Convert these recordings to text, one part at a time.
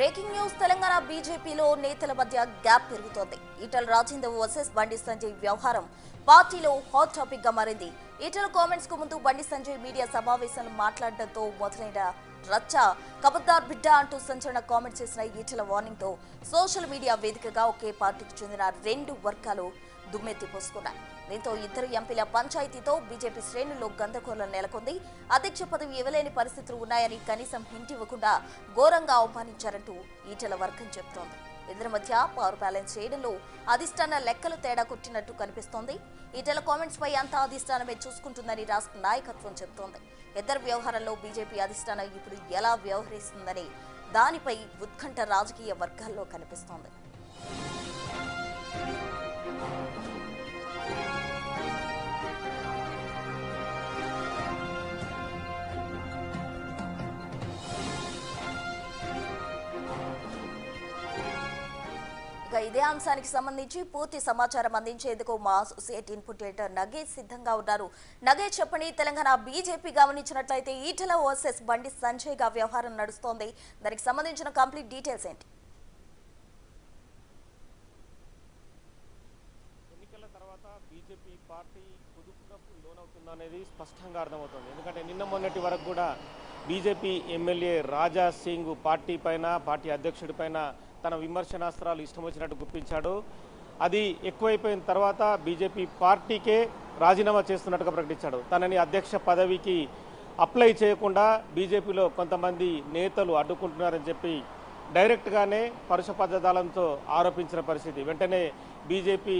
Breaking news Telangana బీజేపీలో నేతల మధ్య గ్యాప్ పెరుగుతోంది. ఈటల రాజేందర్ వర్సెస్ బండి సంజయ్ వ్యవహారం పార్టీలో హాట్ టాపిక్గా మారింది. ఈటల కామెంట్స్కు ముందు బండి సంజయ్ మీడియా సమావేశంలో మాట్లాడడంతో మొదలైన రచ్చ కబద్దార్ బిడ్డ అంటూ సంచలన కామెంట్స్ చేసిన ఈటల వార్నింగ్తో సోషల్ మీడియా వేదికగా ఒకే పార్టీకి చెందిన రెండు వర్గాలు దుమ్మెత్తి పోసుకున్నాయి దీంతో ఇద్దరు ఎంపీల పంచాయతీతో బీజేపీ శ్రేణుల్లో గందరగోళం నెలకొంది. అధ్యక్ష పదవి ఇవ్వలేని పరిస్థితులు ఉన్నాయని కనీసం హింట్ ఇవ్వకుండా ఘోరంగా అవమానించారంటూ ఈటల వర్గం చెబుతోంది. ఇద్దరి మధ్య పవర్ బ్యాలెన్స్ చేయడంలో అధిష్టాన లెక్కలు తేడా కొట్టినట్టు కనిపిస్తోంది. ఈటల కామెంట్స్ పై అంతా అధిష్టానమే చూసుకుంటుందని రాష్ట్ర నాయకత్వం చెబుతోంది. ఇద్దరు వ్యవహారంలో బీజేపీ అధిష్టానం ఇప్పుడు ఎలా వ్యవహరిస్తుందని దానిపై ఉత్కంఠ రాజకీయ వర్గాల్లో కనిపిస్తోంది. ఇదే అంశానికి సంబంధించి పూర్తి సమాచారం అందించేందుకు మా అసోసియేట్ ఇన్పుట్ ఎడిటర్ నగేష్ సిద్ధంగా ఉన్నారు. నగేష్ చెప్పండి తెలంగాణ బీజేపీ గమనించినట్లయితే ఈటల వర్సెస్ బండి సంజయ్గా వ్యవహారం నడుస్తోంది. దానికి సంబంధించిన కంప్లీట్ డీటెయిల్స్ ఏంటి? ఎన్నికల తర్వాత బీజేపీ పార్టీ కుదుపునకు లోనవుతుందనేది స్పష్టంగా అర్థమవుతుంది. ఎందుకంటే నిన్న మొన్నటి వరకు కూడా BJP MLA Raja Singh party పైన పార్టీ అధ్యక్షుడి పైన తన విమర్శనాస్త్రాలు ఇష్టం వచ్చినట్టు గుప్పించాడు. అది ఎక్కువైపోయిన తర్వాత బీజేపీ పార్టీకే రాజీనామా చేస్తున్నట్టుగా ప్రకటించాడు. తనని అధ్యక్ష పదవికి అప్లై చేయకుండా బీజేపీలో కొంతమంది నేతలు అడ్డుకుంటున్నారని చెప్పి డైరెక్ట్గానే పరుష పదజాలంతో ఆరోపించిన పరిస్థితి. వెంటనే బీజేపీ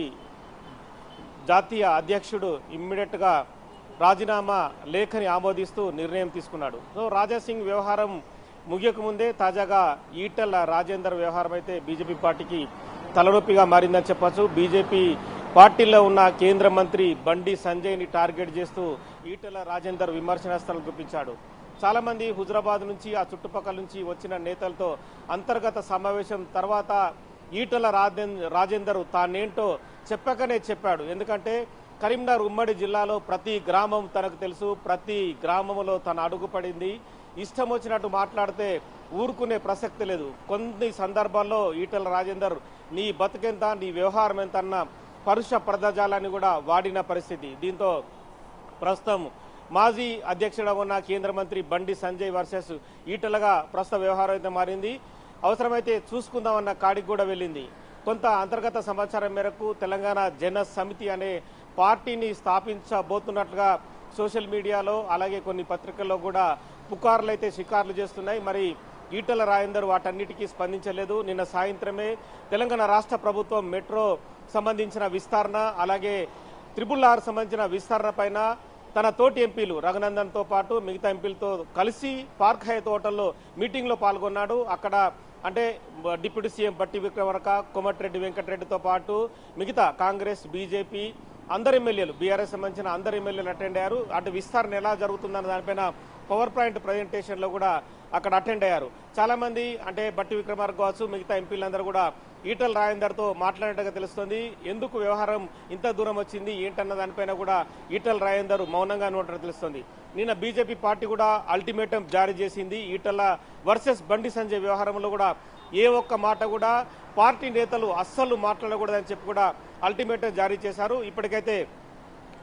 జాతీయ అధ్యక్షుడు ఇమ్మీడియట్గా రాజీనామా లేఖని ఆమోదిస్తూ నిర్ణయం తీసుకున్నాడు. సో రాజాసింగ్ వ్యవహారం ముగియకముందే తాజాగా ఈటల రాజేందర్ వ్యవహారం అయితే బీజేపీ పార్టీకి తలనొప్పిగా మారిందని చెప్పచ్చు. బీజేపీ పార్టీలో ఉన్న కేంద్ర మంత్రి బండి సంజయ్ని టార్గెట్ చేస్తూ ఈటల రాజేందర్ విమర్శనాస్త్రాలు గుప్పించాడు. చాలామంది హుజరాబాద్ నుంచి ఆ చుట్టుపక్కల నుంచి వచ్చిన నేతలతో అంతర్గత సమావేశం తర్వాత ఈటల రాజేందర్ తానేంటో చెప్పకనే చెప్పాడు. ఎందుకంటే కరీంనగర్ ఉమ్మడి జిల్లాలో ప్రతి గ్రామం తనకు తెలుసు ప్రతి గ్రామంలో తన అడుగుపడింది ఇష్టం వచ్చినట్టు మాట్లాడితే ఊరుకునే ప్రసక్తి లేదు. కొన్ని సందర్భాల్లో ఈటల రాజేందర్ నీ బతుకెంత నీ వ్యవహారం ఎంత అన్న పరుష పదజాలాన్ని కూడా వాడిన పరిస్థితి. దీంతో ప్రస్తుతం మాజీ అధ్యక్షుడు ఉన్న కేంద్ర మంత్రి బండి సంజయ్ వర్సెస్ ఈటలగా ప్రస్తుత వ్యవహారం అయితే మారింది. అవసరమైతే చూసుకుందామన్న కాడికి కూడా వెళ్ళింది. కొంత అంతర్గత సమాచారం మేరకు తెలంగాణ జన సమితి అనే పార్టీని స్థాపించబోతున్నట్లుగా సోషల్ మీడియాలో అలాగే కొన్ని పత్రికల్లో కూడా పుకార్లు అయితే షికార్లు చేస్తున్నాయి. మరి ఈటల రాయందర్ వాటన్నిటికీ స్పందించలేదు. నిన్న సాయంత్రమే తెలంగాణ రాష్ట్ర ప్రభుత్వం మెట్రో సంబంధించిన విస్తరణ అలాగే త్రిబుల్ ఆర్ సంబంధించిన విస్తరణ పైన తన తోటి ఎంపీలు రఘునందన్తో పాటు మిగతా ఎంపీలతో కలిసి పార్క్ హయత్ హోటల్లో మీటింగ్లో పాల్గొన్నాడు. అక్కడ అంటే డిప్యూటీ సీఎం బట్టి విక్రమరక కోమటిరెడ్డి వెంకటరెడ్డితో పాటు మిగతా కాంగ్రెస్ బీజేపీ అందరు ఎమ్మెల్యేలు బీఆర్ఎస్ సంబంధించిన అందరు ఎమ్మెల్యేలు అటెండ్ అయ్యారు. అటు విస్తరణ ఎలా జరుగుతుందన్న దానిపైన పవర్ పాయింట్ ప్రజెంటేషన్లో కూడా అక్కడ అటెండ్ అయ్యారు. చాలామంది అంటే బట్టి విక్రమార్క కావచ్చు మిగతా ఎంపీలందరూ కూడా ఈటల రాజేందర్తో మాట్లాడినట్టుగా తెలుస్తుంది. ఎందుకు వ్యవహారం ఇంత దూరం వచ్చింది? ఏంటన్న దానిపైన కూడా ఈటల రాజేందర్ మౌనంగా ఉన్నట్టు తెలుస్తుంది. నిన్న బీజేపీ పార్టీ కూడా అల్టిమేటం జారీ చేసింది. ఈటల వర్సెస్ బండి సంజయ్ వ్యవహారంలో కూడా ఏ ఒక్క మాట కూడా పార్టీ నేతలు అస్సలు మాట్లాడకూడదని చెప్పి కూడా అల్టిమేటం జారీ చేశారు. ఇప్పటికైతే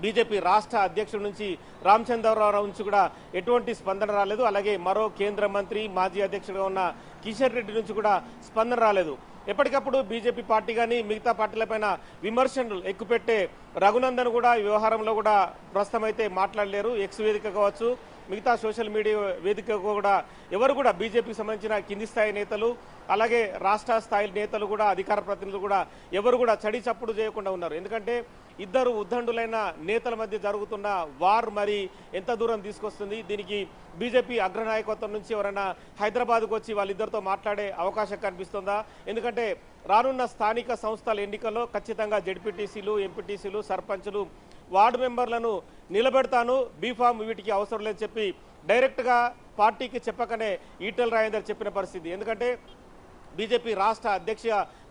బీజేపీ రాష్ట్ర అధ్యక్షుడి నుంచి రామచంద్రరావు నుంచి కూడా ఎటువంటి స్పందన రాలేదు. అలాగే మరో కేంద్ర మంత్రి మాజీ అధ్యక్షుడిగా ఉన్న కిషన్ రెడ్డి నుంచి కూడా స్పందన రాలేదు. ఎప్పటికప్పుడు బీజేపీ పార్టీ కానీ మిగతా పార్టీలపైన విమర్శలు ఎక్కుపెట్టే రఘునందన్ కూడా వ్యవహారంలో కూడా ప్రస్తుతం అయితే మాట్లాడలేరు. ఎక్స్ వేదిక కావచ్చు మిగతా సోషల్ మీడియా వేదిక కూడా ఎవరు కూడా బీజేపీకి సంబంధించిన కింది స్థాయి నేతలు అలాగే రాష్ట్ర స్థాయి నేతలు కూడా అధికార ప్రతినిధులు కూడా ఎవరు కూడా చడి చప్పుడు చేయకుండా ఉన్నారు. ఎందుకంటే ఇద్దరు ఉద్దండులైన నేతల మధ్య జరుగుతున్న వార్ మరి ఎంత దూరం తీసుకొస్తుంది? దీనికి బీజేపీ అగ్రనాయకత్వం నుంచి ఎవరైనా హైదరాబాద్కు వచ్చి వాళ్ళిద్దరితో మాట్లాడే అవకాశం కనిపిస్తుందా? ఎందుకంటే రానున్న స్థానిక సంస్థల ఎన్నికల్లో ఖచ్చితంగా జడ్పీటీసీలు ఎంపీటీసీలు సర్పంచ్లు వార్డు మెంబర్లను నిలబెడతాను బీఫామ్ వీటికి అవసరం లేదని చెప్పి డైరెక్ట్గా పార్టీకి చెప్పకనే ఈటెల రాజేందర్ చెప్పిన పరిస్థితి. ఎందుకంటే బీజేపీ రాష్ట్ర అధ్యక్ష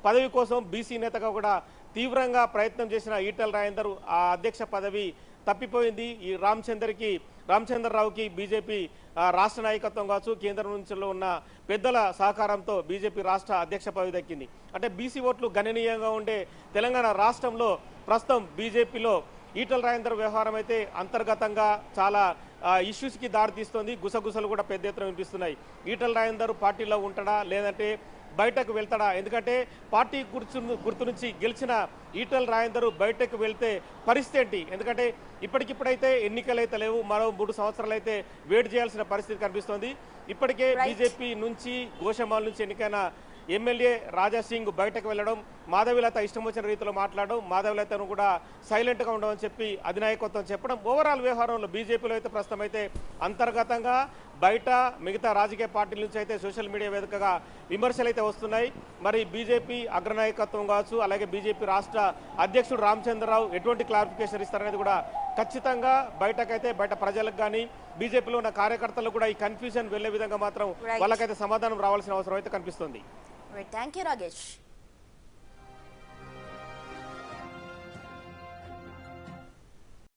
పదవి కోసం బీసీ నేతగా కూడా తీవ్రంగా ప్రయత్నం చేసిన ఈటెల రాజేందర్ ఆ అధ్యక్ష పదవి తప్పిపోయింది. ఈ రామచందర్కి రామచంద్రరావుకి బీజేపీ రాష్ట్ర నాయకత్వం కావచ్చు కేంద్రం నుంచి ఉన్న పెద్దల సహకారంతో బీజేపీ రాష్ట్ర అధ్యక్ష పదవి దక్కింది. అంటే బీసీ ఓట్లు గణనీయంగా ఉండే తెలంగాణ రాష్ట్రంలో ప్రస్తుతం బీజేపీలో ఈటల రాజేందర్ వ్యవహారం అయితే అంతర్గతంగా చాలా ఇష్యూస్కి దారితీస్తుంది. గుసగుసలు కూడా పెద్ద ఎత్తున వినిపిస్తున్నాయి. ఈటల రాజేందర్ పార్టీలో ఉంటాడా? లేదంటే బయటకు వెళ్తాడా? ఎందుకంటే పార్టీ గుర్తు గుర్తు నుంచి గెలిచిన ఈటల రాజేందర్ బయటకు వెళ్తే పరిస్థితి ఏంటి? ఎందుకంటే ఇప్పటికిప్పుడైతే ఎన్నికలు అయితే లేవు మరో మూడు సంవత్సరాలు అయితే వెయిట్ చేయాల్సిన పరిస్థితి కనిపిస్తోంది. ఇప్పటికే. బీజేపీ నుంచి గోషమాల్ నుంచి ఎన్నికైన ఎమ్మెల్యే రాజా సింగ్ బయటకు వెళ్ళడం మాధవిలత ఇష్టం వచ్చిన రీతిలో మాట్లాడడం మాధవిలతను కూడా సైలెంట్గా ఉండమని చెప్పి అధినాయకత్వం చెప్పడం ఓవరాల్ వ్యవహారంలో బీజేపీలో అయితే ప్రస్తుతం అయితే అంతర్గతంగా బయట మిగతా రాజకీయ పార్టీల నుంచి అయితే సోషల్ మీడియా వేదికగా విమర్శలు అయితే వస్తున్నాయి మరి బీజేపీ అగ్రనాయకత్వం కావచ్చు అలాగే బీజేపీ రాష్ట్ర అధ్యక్షుడు రామచంద్రరావు ఎటువంటి క్లారిఫికేషన్ ఇస్తారనేది కూడా ఖచ్చితంగా బయటకైతే బయట ప్రజలకు కానీ బీజేపీలో ఉన్న కార్యకర్తలకు కూడా ఈ కన్ఫ్యూజన్ వెళ్ళే విధంగా మాత్రం. వాళ్ళకైతే సమాధానం రావాల్సిన అవసరం అయితే కనిపిస్తుంది Great. Thank you, Ragesh.